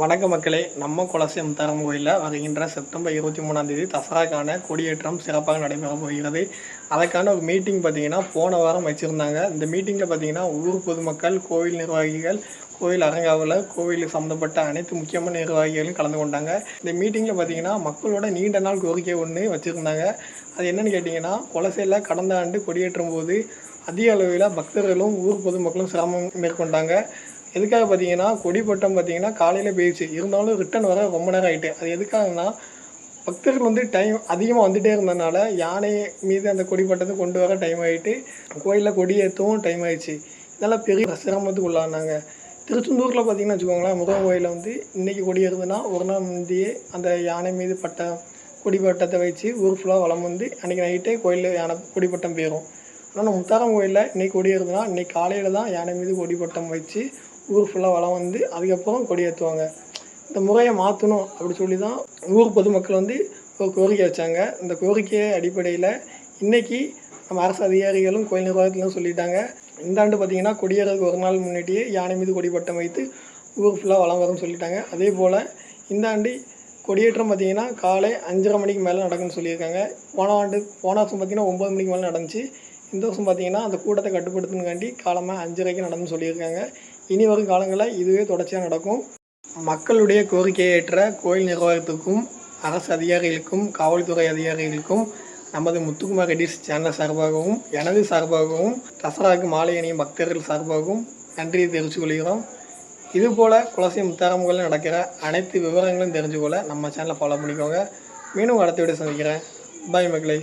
வணக்க மக்களே நம்ம குலசியம் தரம் கோயிலில் வருகின்ற செப்டம்பர் இருபத்தி மூணாம் தேதி தசராக்கான கொடியேற்றம் சிறப்பாக நடைபெற போகிறது. அதற்கான ஒரு மீட்டிங் பார்த்தீங்கன்னா போன வாரம் வச்சுருந்தாங்க. இந்த மீட்டிங்கில் பார்த்தீங்கன்னா ஊர் பொதுமக்கள் கோவில் நிர்வாகிகள் கோவில் அரங்காவில் கோவில் சம்மந்தப்பட்ட அனைத்து முக்கியமான நிர்வாகிகளும் கலந்து கொண்டாங்க. இந்த மீட்டிங்கில் பார்த்தீங்கன்னா மக்களோட நீண்ட நாள் கோரிக்கை ஒன்று வச்சுருந்தாங்க. அது என்னென்னு கேட்டிங்கன்னா குலசையில் கடந்த ஆண்டு கொடியேற்றும் போது அதிக அளவில் பக்தர்களும் ஊர் பொதுமக்களும் சிரமம் மேற்கொண்டாங்க. எதுக்காக பார்த்தீங்கன்னா கொடிப்பட்டம் பார்த்தீங்கன்னா காலையில் போயிடுச்சு. இருந்தாலும் ரிட்டர்ன் வர ரொம்ப நேரம் ஆகிட்டு அது எதுக்காகனா பக்தர்கள் வந்து டைம் அதிகமாக வந்துட்டே இருந்ததுனால யானை மீது அந்த கொடிப்பட்டத்தை கொண்டு வர டைம் ஆகிட்டு கோயிலில் கொடி ஏற்றவும் டைம் ஆயிடுச்சு. இதெல்லாம் பெரிய சிரமத்துக்கு உள்ளானாங்க. திருச்செந்தூரில் பார்த்தீங்கன்னா வச்சுக்கோங்களேன் முருகன் கோயிலில் வந்து இன்றைக்கி கொடி ஏறுதுன்னா ஒரு நாள் முந்தையே அந்த யானை மீது பட்ட கொடிப்பட்டத்தை வச்சு ஊர் ஃபுல்லாக வளம் வந்து அன்றைக்கி நைட்டே கோயிலில் யானை கொடிப்பட்டம் போயிடும் ஆனால் முத்தாரம் கோயிலில் இன்றைக்கி கொடி ஏறுதுன்னா இன்றைக்கி காலையில் தான் யானை மீது கொடிப்பட்டம் வச்சு ஊர் ஃபுல்லாக வளம் வந்து அதுக்கப்புறம் கொடி ஏற்றுவாங்க இந்த முறையை மாற்றணும் அப்படி சொல்லி தான் ஊர் பொதுமக்கள் வந்து ஒரு கோரிக்கை வச்சாங்க. இந்த கோரிக்கை அடிப்படையில் இன்றைக்கி நம்ம அரசு அதிகாரிகளும் கோயில் நிர்வாகத்திலும் சொல்லிட்டாங்க. இந்த ஆண்டு பார்த்திங்கன்னா கொடியேறதுக்கு ஒரு நாள் முன்னாடியே யானை மீது கொடிப்பட்டம் வைத்து ஊர் ஃபுல்லாக வளம் வரும்னு சொல்லிட்டாங்க. அதே போல் இந்த ஆண்டு கொடியேற்றம் பார்த்திங்கன்னா காலை அஞ்சரை மணிக்கு மேலே நடக்கும்னு சொல்லியிருக்காங்க. போன ஆண்டு போன வருஷம் பார்த்திங்கன்னா ஒம்பது மணிக்கு மேலே நடந்துச்சு. இந்த வருஷம் பார்த்திங்கன்னா அந்த கூட்டத்தை கட்டுப்படுத்துனங்காண்டி காலமாக அஞ்சரைக்கு நடந்துன்னு சொல்லியிருக்காங்க. இனி வரும் காலங்களில் இதுவே தொடர்ச்சியாக நடக்கும். மக்களுடைய கோரிக்கையை ஏற்ற கோயில் நிர்வாகத்துக்கும் அரசு அதிகாரிகளுக்கும் காவல்துறை அதிகாரிகளுக்கும் நமது முத்துக்குமார் ரெட்டிஸ் சேனல் சார்பாகவும் எனது சார்பாகவும் தசராவுக்கு மாலை அணியும் பக்தர்கள் சார்பாகவும் நன்றியை தெரிவித்துக் கொள்கிறோம். இதுபோல் குலசியம் முத்தாரம்புகளில் நடக்கிற அனைத்து விவரங்களும் தெரிஞ்சுக்கொள்ள நம்ம சேனலை ஃபாலோ பண்ணிக்கோங்க. மீண்டும் அடுத்த வீடியோ சந்திக்கிறேன். பாய் மக்களை.